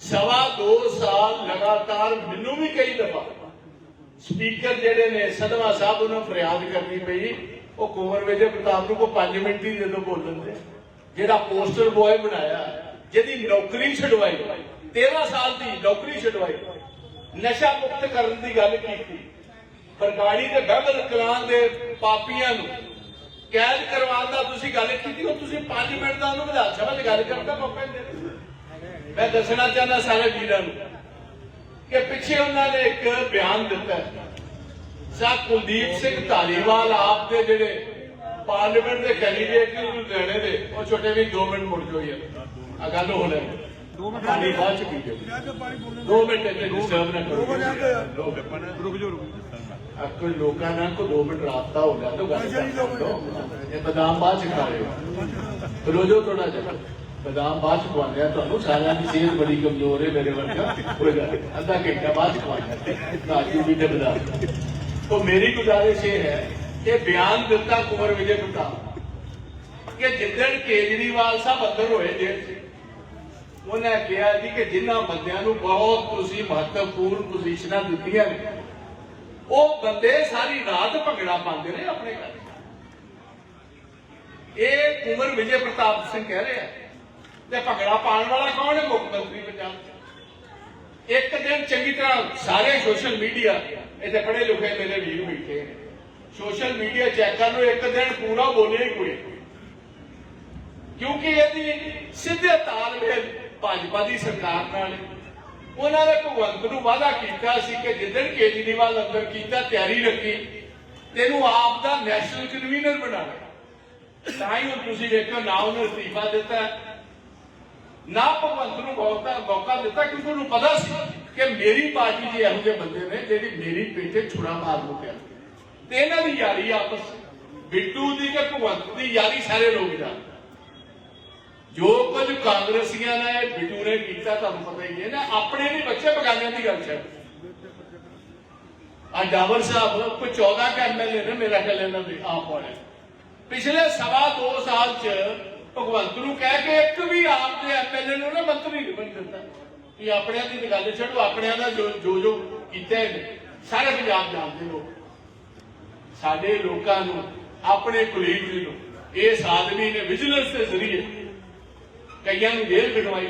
ਸਵਾ 2 ਸਾਲ ਲਗਾਤਾਰ ਮੈਨੂੰ ਵੀ ਕਈ ਦਫਾ ਸਪੀਕਰ ਜਿਹੜੇ ਨੇ, ਸਦਵਾ ਸਾਹਿਬ ਉਹਨਾਂ ਫਰਿਆਦ ਕਰਨੀ ਪਈ। ਉਹ ਕੁੰਵਰ ਵਿਜੇ ਪ੍ਰਤਾਪ ਨੂੰ ਕੋ 5 ਮਿੰਟ ਹੀ ਜਦੋਂ ਬੋਲਣ ਦੇ ਜਿਹੜਾ ਪੋਸਟਰ ਬॉय ਬਣਾਇਆ, ਜਿਹਦੀ ਨੌਕਰੀ ਛਡਵਾਈ 13 ਸਾਲ ਦੀ ਨੌਕਰੀ ਛਡਵਾਈ, ਨਸ਼ਾ ਮੁਕਤ ਕਰਨ ਦੀ ਗੱਲ ਕੀਤੀ। ਬਰਗਾੜੀ ਤੇ ਬਹਿਬਲ ਕਲਾਂ ਦੇ ਪਾਪੀਆਂ ਨੂੰ ਕੈਦ ਕਰਵਾਉਣ ਦਾ ਤੁਸੀਂ ਗੱਲ ਕੀਤੀ, ਉਹ ਤੁਸੀਂ 5 ਮਿੰਟ ਦਾ ਉਹਨੂੰ ਵਿਧਾਨ ਸਭਾ 'ਚ ਗੱਲ ਕਰਦਾ ਦੇ। ਮੈਂ ਦੱਸਣਾ ਚਾਹੁੰਦਾ ਸਾਰੇ ਵੀਰਾਂ ਨੂੰ ਕਿ ਪਿੱਛੇ ਉਹਨਾਂ ਨੇ ਇੱਕ ਬਿਆਨ ਦਿੱਤਾ ਹੈ। ਸਾ ਕੁਲਦੀਪ ਸਿੰਘ ਧਾਲੀਵਾਲ ਆਪ ਦੇ ਜਿਹੜੇ ਪਾਰਲੀਮੈਂਟ ਦੇ ਕੈਂਡੀਡੇਟ ਨੇ ਲੈਣੇ ਦੇ ਉਹ ਛੋਟੇ ਵੀ 2 ਮਿੰਟ ਮੁੜ ਜਾਓ ਯਾਰ। ਆ ਗੱਲ ਹੋ ਲੈ 2 ਮਿੰਟ ਪਾਣੀ ਬਾਅਦ ਚ ਪੀ ਜਾਓ 2 ਮਿੰਟ ਇੱਥੇ ਡਿਸਟਰਬ ਨਾ ਕਰੋ। ਰੁਕ ਜਾਓ ਰੁਕ ਆ ਕੋਈ ਲੋਕਾਂ ਨਾਲ ਕੋ 2 ਮਿੰਟ ਰਾਬਤਾ ਹੋ ਗਿਆ ਤਾਂ ਗੱਲ ਇਹ ਬਦਾਮ ਬਾਅਦ ਚ ਖਾ ਰਹੇ ਹੋ। ਰੋਜੋ ਥੋੜਾ ਜਿਹਾ। ਬਦਾਮ ਬਾਅਦ ਚ ਖਵਾ ਤੁਹਾਨੂੰ ਸਾਰਿਆਂ ਦੀ ਸਿਹਤ ਬੜੀ ਕਮਜ਼ੋਰ ਹੈ ਮੇਰੇ ਵਰਗਾ। ਕੋਈ ਗੱਲ ਅੱਧਾ ਘੰਟਾ ਬਾਅਦ ਚ ਖਵਾ ਲਿਆ ਵੀ ਤੇ ਬਦਾਮ। ਤੋਂ ਮੇਰੀ ਗੁਜ਼ਾਰਿਸ਼ ਇਹ ਹੈ ਕਿ ਬਿਆਨ ਦਿੱਤਾ ਕੁਮਰ ਵਿਜੇ ਗੁਪਤਾ। ਕਿ ਜਿੱਦਣ ਕੇਜਰੀਵਾਲ ਸਾਹਿਬ ਅੰਦਰ ਹੋਏ ਜੇਲ੍ਹ 'ਚ ਕਿਹਾ ਜੀ ਕਿ ਜਿਨ੍ਹਾਂ ਬੰਦਿਆਂ ਨੂੰ ਬਹੁਤ ਤੁਸੀਂ ਮਹੱਤਵਪੂਰਨ ਪੋਜੀਸ਼ਨਾਂ ਦਿੱਤੀਆਂ ਨੇ, ਉਹ ਬੰਦੇ ਸਾਰੀ ਰਾਤ ਭੰਗੜਾ ਪਾਉਂਦੇ ਨੇ ਆਪਣੇ ਘਰ। ਇਹ ਕੁਮਰ ਵਿਜੇ ਪ੍ਰਤਾਪ ਸਿੰਘ ਕਹਿ ਰਿਹਾ ਤੇ ਭੰਗੜਾ ਪਾਉਣ ਵਾਲਾ ਕੌਣ ਹੈ? ਮੁੱਖ ਮੰਤਰੀ ਪੰਜਾਬ ਇੱਕ ਦਿਨ ਚੰਗੀ ਤਰ੍ਹਾਂ ਸਾਰੇ ਸੋਸ਼ਲ ਮੀਡੀਆ, ਇੱਥੇ ਪੜ੍ਹੇ ਲਿਖੇ ਮੇਰੇ ਵੀਰ ਬੈਠੇ ਨੇ। ਸੋਸ਼ਲ ਮੀਡੀਆ ਚੈੱਕ ਕਰ ਲਓ ਇੱਕ ਦਿਨ ਪੂਰਾ ਬੋਲਿਆ ਹੀ ਕੋਈ। ਕਿਉਂਕਿ ਇਹਦੀ ਸਿੱਧੇ ਤਾਲਮੇਲ ਭਾਜਪਾ ਦੀ ਸਰਕਾਰ ਨਾਲ ਉਹਨਾਂ ਨੇ ਭਗਵੰਤ ਨੂੰ ਵਾਅਦਾ ਕੀਤਾ ਸੀ ਕਿ ਜਿੱਦਣ ਕੇਜਰੀਵਾਲ ਅੰਦਰ ਕੀਤਾ, ਤਿਆਰੀ ਰੱਖੀ, ਤੈਨੂੰ ਆਪ ਦਾ ਨੈਸ਼ਨਲ ਕਨਵੀਨਰ ਬਣਾਣਾ ਤਾਂ ਹੀ ਹੁਣ ਤੁਸੀਂ ਦੇਖੋ ਨਾ ਉਹਨੇ ਅਸਤੀਫਾ ਦਿੱਤਾ। ਨਾ ਭਗਵੰਤ ਨੂੰ ਮੌਕਾ ਮੌਕਾ ਦਿੱਤਾ, ਕਿਉਂਕਿ ਉਹਨੂੰ ਪਤਾ ਸੀ ਕਿ ਮੇਰੀ ਪਾਰਟੀ ਦੇ ਇਹੋ ਜਿਹੇ ਬੰਦੇ ਨੇ ਜਿਹੜੀ ਮੇਰੀ ਪਿੱਛੇ ਛੁਰਾ ਮਾਰ ਮੁਕਿਆ। ਤੇ ਇਹਨਾਂ ਦੀ ਯਾਰੀ ਆਪਸ ਬਿੱਟੂ ਦੀ ਤੇ ਭਗਵੰਤ ਦੀ ਯਾਰੀ ਸਾਰੇ ਲੋਕ ਜਾਣਦੇ ਜੋ ਕੁਝ ਕਾਂਗਰਸੀਆਂ ਨੇ, ਬਿੱਟੂ ਨੇ ਕੀਤਾ, ਤੁਹਾਨੂੰ ਪਤਾ ਹੀ ਹੈ ਨਾ, ਆਪਣੇ ਨਹੀਂ ਬੱਚੇ ਬਗਾਨਿਆਂ ਦੀ ਗੱਲ ਛੱਡ। ਆ ਡਾਵਰ ਸਾਹਿਬ ਕੋਈ 14 ਕੇ ਐਮਐਲਏ ਨੇ ਮੇਰਾ ਖਿਆਲ ਇਹਨਾਂ ਦੇ ਆਪ ਵਾਲੇ। ਪਿਛਲੇ ਸਵਾ 2 ਸਾਲ ਚ ਭਗਵੰਤ ਨੂੰ ਕਹਿ ਕੇ ਇੱਕ ਵੀ ਆਪ ਦੇ ਐਮਐਲਏ ਨੂੰ ਨਾ ਮੰਤਰੀ ਨਹੀਂ ਬਣ ਦਿੱਤਾ। ਕਿ ਆਪਣਿਆਂ ਦੀ ਗੱਲ ਛੱਡੋ, ਆਪਣਿਆਂ ਦਾ ਜੋ ਜੋ ਕੀਤਾ ਹੈ ਸਾਰੇ ਪੰਜਾਬ ਜਾਣਦੇ ਲੋਕ ਸਾਡੇ ਲੋਕਾਂ ਨੂੰ, ਆਪਣੇ ਕੁਲੀਗ ਨੂੰ ਇਸ ਆਦਮੀ ਨੇ ਵਿਜੀਲੈਂਸ ਦੇ ਜ਼ਰੀਏ ਕਈਆਂ ਨੂੰ ਜੇਲ੍ਹ ਕਢਵਾਈ।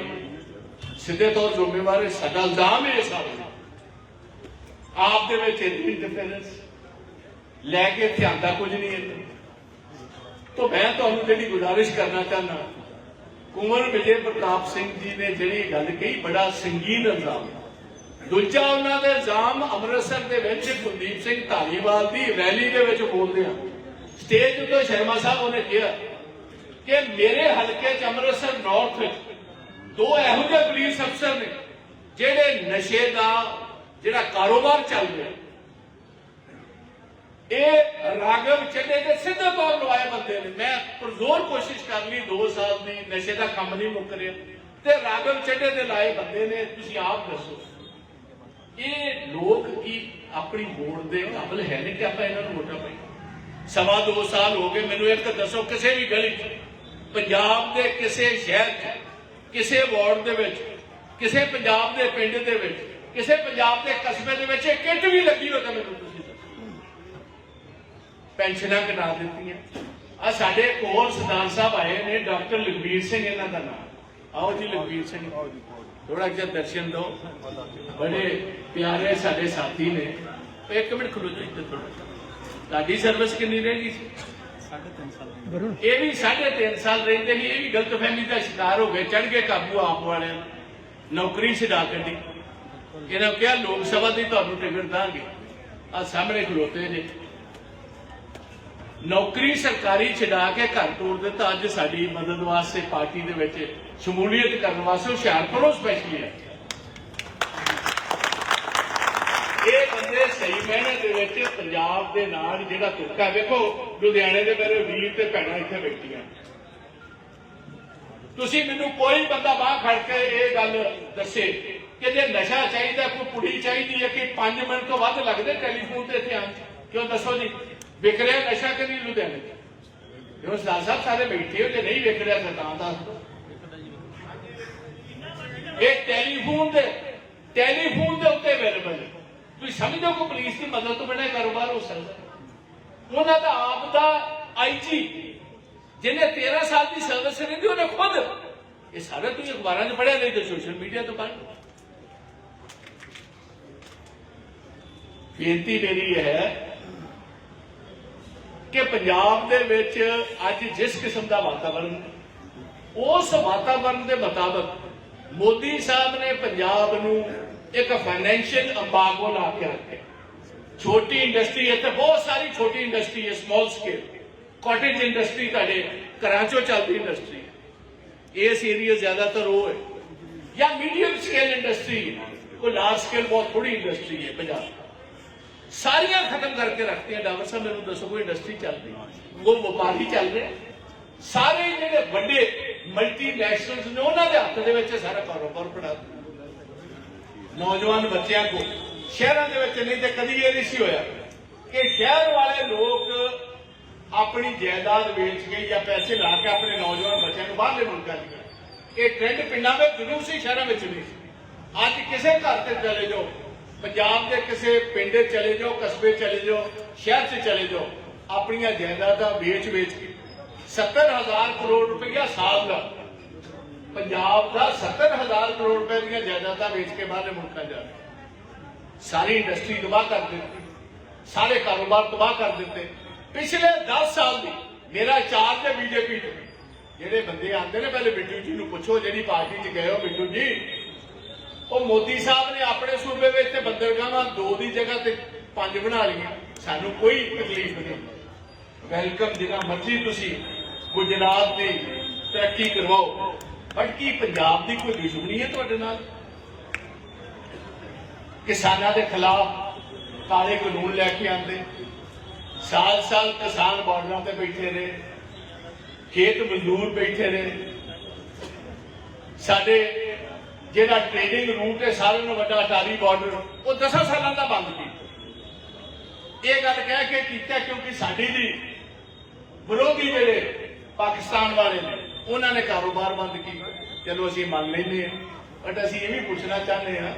ਸਿੱਧੇ ਤੌਰ ਜ਼ਿੰਮੇਵਾਰ ਹੈ ਸਾਡਾ ਇਲਜ਼ਾਮ ਹੈ ਇਹ ਆਪ ਦੇ ਵਿੱਚ ਇੰਨੀ ਲੈ ਕੇ ਧਿਆਨ ਕੁਝ ਨਹੀਂ ਹੈ ਤਾਂ ਮੈਂ ਤੁਹਾਨੂੰ ਜਿਹੜੀ ਗੁਜ਼ਾਰਿਸ਼ ਕਰਨਾ ਚਾਹੁੰਦਾ ਕੁੰਵਰ ਵਿਜੇ ਪ੍ਰਤਾਪ ਸਿੰਘ ਜੀ ਨੇ ਜਿਹੜੀ ਗੱਲ ਕਹੀ, ਬੜਾ ਸੰਗੀਨ ਇਲਜ਼ਾਮ। ਦੂਜਾ ਉਹਨਾਂ ਦੇ ਇਲਜ਼ਾਮ ਅੰਮ੍ਰਿਤਸਰ ਦੇ ਵਿੱਚ ਕੁਲਦੀਪ ਸਿੰਘ ਧਾਲੀਵਾਲ ਦੀ ਰੈਲੀ ਦੇ ਵਿੱਚ ਬੋਲਦੇ ਆ। ਸਟੇਜ ਉੱਤੇ ਸ਼ਰਮਾ ਸਾਹਿਬ ਉਹਨੇ ਕਿਹਾ ਕਿ ਮੇਰੇ ਹਲਕੇ ਚ ਅੰਮ੍ਰਿਤਸਰ ਨਾਰਥ ਵਿੱਚ ਦੋ ਇਹੋ ਜਿਹੇ ਪੁਲਿਸ ਅਫਸਰ ਨੇ ਜਿਹੜੇ ਨਸ਼ੇ ਦਾ ਜਿਹੜਾ ਕਾਰੋਬਾਰ ਚੱਲ ਰਿਹਾ। ਇਹ ਰਾਗਵ ਚੱਡੇ ਦੇ ਸਿੱਧੇ ਤੌਰ ਲਵਾਏ ਬੰਦੇ ਨੇ। ਮੈਂ ਪੁਰਜ਼ੋਰ ਕੋਸ਼ਿਸ਼ ਕਰ ਲਈ 2 ਸਾਲ ਦੀ ਨਸ਼ੇ ਦਾ ਕੰਮ ਨਹੀਂ ਮੁੱਕ ਰਿਹਾ। ਤੇ ਰਾਗਵ ਚੱਡੇ ਦੇ ਲਾਏ ਬੰਦੇ ਨੇ, ਤੁਸੀਂ ਆਪ ਦੱਸੋ। ਇਹ ਲੋਕ ਕੀ ਆਪਣੀ ਵੋਟ ਦੇ ਕਾਬਲ ਹੈ ਨੇ ਕਿ ਆਪਾਂ ਇਹਨਾਂ ਨੂੰ ਵੋਟਾਂ ਪਾਈ ਸਵਾ 2 ਸਾਲ ਹੋ ਗਏ, ਮੈਨੂੰ ਇੱਕ ਦੱਸੋ, ਕਿਸੇ ਵੀ ਗਲੀ 'ਚ, ਪੰਜਾਬ ਦੇ ਕਿਸੇ ਸ਼ਹਿਰ 'ਚ, ਕਿਸੇ ਵਾਰਡ ਦੇ ਵਿੱਚ, ਕਿਸੇ ਪੰਜਾਬ ਦੇ ਪਿੰਡ ਦੇ ਵਿੱਚ, ਕਿਸੇ ਪੰਜਾਬ ਦੇ ਕਸਬੇ ਦੇ ਵਿੱਚ ਇਹ ਕਿੱਟ ਵੀ ਲੱਗੀ ਹੋਵੇ ਤਾਂ ਮੈਨੂੰ ਤੁਸੀਂ ਪੈਨਸ਼ਨਾਂ ਕਟਾ ਦਿੱਤੀਆਂ। ਆ ਸਾਡੇ ਕੋਲ ਸਰਦਾਰ ਸਾਹਿਬ ਆਏ ਨੇ, ਡਾਕਟਰ ਲਖਵੀਰ ਸਿੰਘ ਇਹਨਾਂ ਦਾ ਨਾਮ। ਆਓ ਜੀ ਲਖਵੀਰ ਸਿੰਘ। ਥੋੜਾ ਜਿਹਾ ਦਰਸ਼ਨ ਦਿਓ। ਬੜੇ ਪਿਆਰੇ ਸਾਡੇ ਸਾਥੀ ਨੇ। ਇੱਕ ਮਿੰਟ ਖੜੋ ਜੀ ਇੱਥੇ ਥੋੜਾ ਤੁਹਾਡੀ ਸਰਵਿਸ ਕਿੰਨੀ ਰਹੇਗੀ? ਇਹ ਵੀ 3.5 ਸਾਲ ਰਹਿੰਦੇ ਸੀ, ਇਹ ਵੀ ਗਲਤਫਹਿਮੀ ਦਾ ਸ਼ਿਕਾਰ ਹੋ ਗਏ ਚੜ ਗਏ ਕਾਬੂ ਆਪ ਵਾਲਿਆਂ ਨੂੰ। ਨੌਕਰੀ ਛਡਾ ਕੱਢੀ। ਇਹਨਾਂ ਕਿਹਾ, ਲੋਕ ਸਭਾ ਦੀ ਤੁਹਾਨੂੰ ਟਿਕਟ ਦਾਂਗੇ। ਆ ਸਾਹਮਣੇ ਖਲੋਤੇ ਨੇ। ਨੌਕਰੀ ਸਰਕਾਰੀ ਛਡਾ ਕੇ ਘਰ ਤੋੜ ਦਿੱਤਾ। ਅੱਜ ਸਾਡੀ ਮਦਦ ਵਾਸਤੇ ਪਾਰਟੀ ਦੇ ਵਿੱਚ ਸ਼ਮੂਲੀਅਤ ਕਰਨ ਵਾਸਤੇ ਹੁਸ਼ਿਆਰਪੁਰੋਂ ਸਪੈਸ਼ਲੀ ਹੈ। ਇਹ ਬੰਦੇ ਸਹੀ ਮੈਨੇ ਦੇ ਵਿੱਚ ਪੰਜਾਬ ਦੇ ਨਾਲ ਜਿਹੜਾ ਤੁਰਕਾ ਵੇਖੋ, ਲੁਧਿਆਣੇ ਦੇ ਮੇਰੇ ਵੀਰ ਤੇ ਭੈਣਾਂ ਇੱਥੇ ਬੈਠੀਆਂ। ਤੁਸੀਂ ਮੈਨੂੰ ਕੋਈ ਬੰਦਾ ਬਾਹਰ ਖੜ ਕੇ ਇਹ ਗੱਲ ਦੱਸੇ ਕਿ ਜੇ ਨਸ਼ਾ ਚਾਹੀਦਾ, ਕੋਈ ਕੁੜੀ ਚਾਹੀਦੀ ਹੈ ਕਿ 5 ਮਿੰਟ ਤੋਂ ਵੱਧ ਲੱਗਦੇ ਟੈਲੀਫੋਨ ਤੇ ਇੱਥੇ ਧਿਆਨ? ਕਿਉਂ ਦੱਸੋ ਜੀ? ਵਿਕ ਰਿਹਾ ਨਸ਼ਾ ਕਿ ਨਹੀਂ ਲੁਧਿਆਣੇ ਕਿਉਂ ਸਰਦਾਰ ਸਾਹਿਬ ਸਾਰੇ ਬੈਠੇ ਹੋ ਜੇ ਨਹੀਂ ਵਿਕ ਰਿਹਾ ਤਾਂ ਤਾਂ ਦੱਸ ਇਹ ਟੈਲੀਫੋਨ ਦੇ ਟੈਲੀਫੋਨ ਦੇ ਉੱਤੇ ਅਵੇਲੇਬਲ ਹੈ। ਤੁਸੀਂ ਸਮਝੋ ਕਿ ਪੁਲਿਸ ਦੀ ਮਦਦ ਤੋਂ ਬਿਨਾਂ ਕਾਰੋਬਾਰ ਹੋ ਸਕਦਾ ਉਹਨਾਂ ਦਾ ਆਪ ਦਾ ਆਈਜੀ ਜਿਹਨੇ 13 ਸਾਲ ਦੀ ਸਰਵਿਸ ਰਹਿੰਦੀ ਉਹਨੇ ਖੁਦ ਇਹ ਸਾਰੇ ਤੁਸੀਂ ਅਖਬਾਰਾਂ 'ਚ ਪੜ੍ਹਿਆ ਨਹੀਂ ਤੇ ਸੋਸ਼ਲ ਮੀਡੀਆ ਤੋਂ ਪੜ੍ਹ ਬੇਨਤੀ ਮੇਰੀ ਹੈ ਕਿ ਪੰਜਾਬ ਦੇ ਵਿੱਚ ਅੱਜ ਜਿਸ ਕਿਸਮ ਦਾ ਵਾਤਾਵਰਣ ਉਸ ਵਾਤਾਵਰਣ ਦੇ ਮੁਤਾਬਕ ਮੋਦੀ ਸਾਹਿਬ ਨੇ ਪੰਜਾਬ ਨੂੰ ਇੱਕ ਫਾਈਨੈਂਸ਼ੀਅਲ ਅੰਬਾਗੋ ਲਾ ਕੇ ਰੱਖਿਆ। ਛੋਟੀ ਇੰਡਸਟਰੀ ਇੱਥੇ ਬਹੁਤ ਸਾਰੀ ਛੋਟੀ ਇੰਡਸਟਰੀ ਹੈ ਸਮਾਲ ਸਕੇਲ ਕਾਟੇਜ ਇੰਡਸਟਰੀ ਤੁਹਾਡੇ ਘਰਾਂ ਚੋਂ ਚੱਲਦੀ ਇੰਡਸਟਰੀ ਹੈ। ਇਸ ਏਰੀਆ ਜ਼ਿਆਦਾਤਰ ਉਹ ਹੈ। ਜਾਂ ਮੀਡੀਅਮ ਸਕੇਲ ਇੰਡਸਟਰੀ ਹੈ। ਕੋਈ ਲਾਰਜ ਸਕੇਲ ਬਹੁਤ ਥੋੜੀ ਇੰਡਸਟਰੀ ਹੈ ਪੰਜਾਬ। ਸਾਰੀਆਂ ਖਤਮ ਕਰਕੇ ਰੱਖਤੀਆਂ। ਡਾਕਟਰ ਸਾਹਿਬ, ਮੈਨੂੰ ਦੱਸੋ, ਕੋਈ ਇੰਡਸਟਰੀ ਚੱਲ ਰਹੀ ਵਪਾਰੀ ਚੱਲ ਰਿਹਾ ਸਾਰੇ ਜਿਹੜੇ ਵੱਡੇ ਮਲਟੀਨੈਸ਼ਨਲਸ ਨੇ, ਉਹਨਾਂ ਦੇ ਹੱਥ ਦੇ ਵਿੱਚ ਸਾਰਾ ਕਾਰੋਬਾਰ ਫੜਾ ਨੌਜਵਾਨ ਬੱਚਿਆਂ ਕੋ ਸ਼ਹਿਰਾਂ ਦੇ ਵਿੱਚ ਨਹੀਂ ਤੇ ਕਦੀ ਇਹ ਨਹੀਂ ਸੀ ਹੋਇਆ ਕਿ ਸ਼ਹਿਰ ਵਾਲੇ ਲੋਕ ਆਪਣੀ ਜਾਇਦਾਦ ਵੇਚ ਕੇ ਜਾਂ ਪੈਸੇ ਲਾ ਕੇ ਆਪਣੇ ਨੌਜਵਾਨ ਬੱਚਿਆਂ ਨੂੰ ਬਾਹਰਲੇ ਮੁਲਕਾਂ 'ਚ ਇਹ ਟ੍ਰੈਂਡ ਪਿੰਡਾਂ ਵਿੱਚ ਜ਼ਰੂਰ ਸੀ, ਸ਼ਹਿਰਾਂ ਵਿੱਚ ਨਹੀਂ ਸੀ। ਅੱਜ ਕਿਸੇ ਘਰ ਤੇ ਚਲੇ ਜਾਓ ਪੰਜਾਬ ਦੇ ਕਿਸੇ ਪਿੰਡ ਚਲੇ ਜਾਓ, ਕਸਬੇ ਚਲੇ ਜਾਓ, ਸ਼ਹਿਰ 'ਚ ਚਲੇ ਜਾਓ, ਆਪਣੀਆਂ ਜਾਇਦਾਦਾਂ ਵੇਚ-ਵੇਚ ਕੇ 70000 ਕਰੋੜ ਰੁਪਇਆ ਸਾਲ ਦਾ, ਪੰਜਾਬ ਦਾ 70000 ਕਰੋੜ ਰੁਪਏ ਦੀਆਂ ਜਾਇਦਾਦਾਂ ਵੇਚ ਕੇ ਬਾਹਰਲੇ ਮੁਲਕਾਂ ਜਾ ਰਹੇ। ਸਾਰੀ ਇੰਡਸਟਰੀ ਤਬਾਹ ਕਰ ਦਿੱਤੀ, ਸਾਰੇ ਕਾਰੋਬਾਰ ਤਬਾਹ ਕਰ ਦਿੱਤੇ। ਪਿਛਲੇ 10 ਸਾਲ ਦੀ ਮੇਰਾ ਚਾਰਜ ਹੈ ਬੀਜੇਪੀ ਚ ਜਿਹੜੇ ਬੰਦੇ ਆਉਂਦੇ ਨੇ, ਪਹਿਲੇ ਬਿੱਟੂ ਜੀ ਨੂੰ ਪੁੱਛੋ, ਜਿਹੜੀ ਪਾਰਟੀ ਚ ਗਏ ਹੋ ਬਿੱਟੂ ਜੀ ਉਹ ਮੋਦੀ ਸਾਹਿਬ ਨੇ ਆਪਣੇ ਸੂਬੇ ਵਿੱਚ ਤੇ ਬੰਦਰਗਾਹਾਂ ਦੋ ਦੀ ਜਗ੍ਹਾ ਤੇ ਪੰਜ ਬਣਾ ਲਈਆਂ। ਸਾਨੂੰ ਕੋਈ ਤਕਲੀਫ ਨਹੀਂ ਵੈਲਕਮ ਜਿੰਨਾ ਮਰਜ਼ੀ ਤੁਸੀਂ ਗੁਜਰਾਤ ਦੀ ਤਰੱਕੀ ਕਰਵਾਓ। ਬਟ ਕੀ ਪੰਜਾਬ ਦੀ ਕੋਈ ਦੁਸ਼ਮਣੀ ਹੈ ਤੁਹਾਡੇ ਨਾਲ? ਕਿਸਾਨਾਂ ਦੇ ਖਿਲਾਫ ਕਾਲੇ ਕਾਨੂੰਨ ਲੈ ਕੇ ਆਂਦੇ ਸਾਲ ਸਾਲ ਕਿਸਾਨ ਬਾਰਡਰਾਂ ਤੇ ਬੈਠੇ ਨੇ ਖੇਤ ਮਜ਼ਦੂਰ ਬੈਠੇ ਨੇ ਸਾਡੇ ਜਿਹੜਾ ਟ੍ਰੇਡਿੰਗ ਰੂਟ ਹੈ ਸਾਰਿਆਂ ਨੂੰ ਵੱਡਾ ਅਟਾਰੀ ਬਾਰਡਰ ਉਹ 10 ਸਾਲਾਂ ਦਾ ਬੰਦ ਕੀਤਾ ਇਹ ਗੱਲ ਕਹਿ ਕੇ ਕੀਤਾ ਕਿਉਂਕਿ ਸਾਡੀ ਦੀ ਵਿਰੋਧੀ ਜਿਹੜੇ ਪਾਕਿਸਤਾਨ ਵਾਲੇ ਨੇ, ਉਹਨਾਂ ਨੇ ਕਾਰੋਬਾਰ ਬੰਦ ਕੀਤਾ। ਚਲੋ ਅਸੀਂ ਮੰਨ ਲੈਂਦੇ ਹਾਂ ਬਟ ਅਸੀਂ ਇਹ ਵੀ ਪੁੱਛਣਾ ਚਾਹੁੰਦੇ ਹਾਂ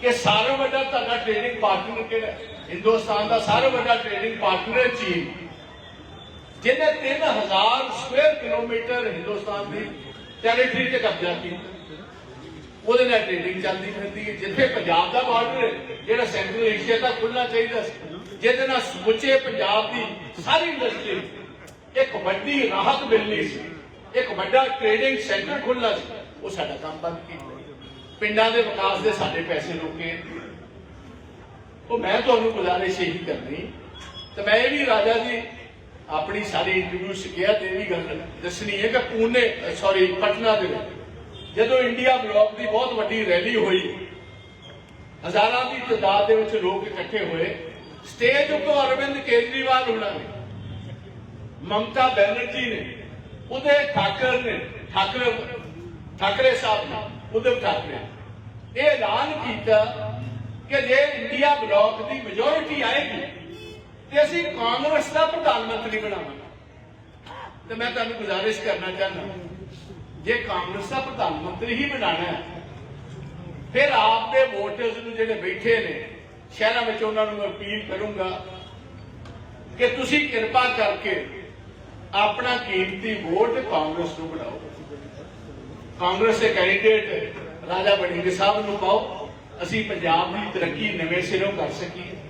ਕਿ ਸਾਰਾ ਵੱਡਾ ਤੁਹਾਡਾ ਟ੍ਰੇਡਿੰਗ ਪਾਰਟਨਰ ਕਿਹੜਾ ਹਿੰਦੁਸਤਾਨ ਦਾ ਸਾਰਾ ਵੱਡਾ ਟ੍ਰੇਡਿੰਗ ਪਾਰਟਨਰ ਹੈ ਚੀਨ। ਜਿਹਨੇ 3000 ਸਕੁਅਰ ਕਿਲੋਮੀਟਰ ਹਿੰਦੁਸਤਾਨ ਦੀ ਟੈਰੀਟਰੀ ਤੇ ਕਬਜ਼ਾ ਕੀਤਾ। ਉਹਦੇ ਨਾਲ ਟ੍ਰੇਡਿੰਗ ਚੱਲਦੀ ਫਿਰਦੀ ਹੈ। ਜਿੱਥੇ ਪੰਜਾਬ ਦਾ ਬਾਰਡਰ ਜਿਹੜਾ ਸੈਂਟਰਲ ਏਸ਼ੀਆ ਤੱਕ ਖੁੱਲਣਾ ਚਾਹੀਦਾ ਸੀ। ਜਿਹਦੇ ਨਾਲ ਸਮੁੱਚੇ ਪੰਜਾਬ ਦੀ ਸਾਰੀ ਇੰਡਸਟਰੀ ਇੱਕ ਵੱਡੀ ਰਾਹਤ ਮਿਲਣੀ ਸੀ। ਇੱਕ ਵੱਡਾ ਟ੍ਰੇਡਿੰਗ ਸੈਂਟਰ ਖੁੱਲਣਾ ਸੀ। ਉਹ ਸਾਡਾ ਕੰਮ ਬੰਦ ਕੀਤਾ। ਪਿੰਡਾਂ ਦੇ ਵਿਕਾਸ ਦੇ ਸਾਡੇ ਪੈਸੇ ਰੋਕੇ ਉਹ ਮੈਂ ਤੁਹਾਨੂੰ ਗੁਜ਼ਾਰਿਸ਼ ਇਹੀ ਕਰਨੀ, ਤੇ ਮੈਂ ਇਹ ਵੀ ਰਾਜਾ ਜੀ, ਆਪਣੀ ਸਾਰੀ ਇੰਟਰਵਿਊ ਚ ਕਿਹਾ ਤੇ ਇਹ ਵੀ ਗੱਲ ਦੱਸਣੀ ਹੈ ਕਿ ਪੂਨੇ ਸੌਰੀ ਪਟਨਾ ਦੇ ਵਿੱਚ। ਜਦੋਂ ਇੰਡੀਆ ਬਲੌਕ ਦੀ ਬਹੁਤ ਵੱਡੀ ਰੈਲੀ ਹੋਈ, ਹਜ਼ਾਰਾਂ ਦੀ ਤਾਦਾਦ ਦੇ ਵਿੱਚ ਲੋਕ ਇਕੱਠੇ ਹੋਏ, ਸਟੇਜ ਉੱਤੇ ਅਰਵਿੰਦ ਕੇਜਰੀਵਾਲ ਹੋਣਾ ਨੇ, ਮਮਤਾ ਬੈਨਰਜੀ ਨੇ, ਉਹਦੇ ਠਾਕਰ ਨੇ, ਠਾਕਰੇ ਠਾਕਰੇ ਸਾਹਿਬ ਨੇ ਉਧਰ ਠਾਕਰੇ ਇਹ ਐਲਾਨ ਕੀਤਾ ਕਿ ਜੇ ਇੰਡੀਆ ਬਲੌਕ ਦੀ ਮੈਜੋਰਿਟੀ ਆਏਗੀ, ਤੇ ਅਸੀਂ ਕਾਂਗਰਸ ਦਾ ਪ੍ਰਧਾਨ ਮੰਤਰੀ ਬਣਾਵਾਂਗੇ। ਤੇ ਮੈਂ ਤੁਹਾਨੂੰ ਗੁਜ਼ਾਰਿਸ਼ ਕਰਨਾ ਚਾਹੁੰਦਾ ਜੇ ਕਾਂਗਰਸ ਦਾ ਪ੍ਰਧਾਨ ਮੰਤਰੀ ਹੀ ਬਣਾਣਾ ਹੈ, ਫਿਰ ਆਪ ਦੇ ਵੋਟਰਸ ਨੂੰ ਜਿਹੜੇ ਬੈਠੇ ਨੇ, ਸ਼ਹਿਰਾਂ ਵਿੱਚ ਉਹਨਾਂ ਨੂੰ ਮੈਂ ਅਪੀਲ ਕਰੂੰਗਾ ਕਿ ਤੁਸੀਂ ਕਿਰਪਾ ਕਰਕੇ ਆਪਣਾ ਕੀਮਤੀ ਵੋਟ ਕਾਂਗਰਸ ਨੂੰ ਬਣਾਓ। ਕਾਂਗਰਸ ਦੇ ਕੈਂਡੀਡੇਟ ਰਾਜਾ ਬੜਿੰਗ ਸਾਹਿਬ ਨੂੰ ਪਾਓ। ਅਸੀਂ ਪੰਜਾਬ ਦੀ ਤਰੱਕੀ ਨਵੇਂ ਸਿਰੋਂ ਕਰ ਸਕੀਏ।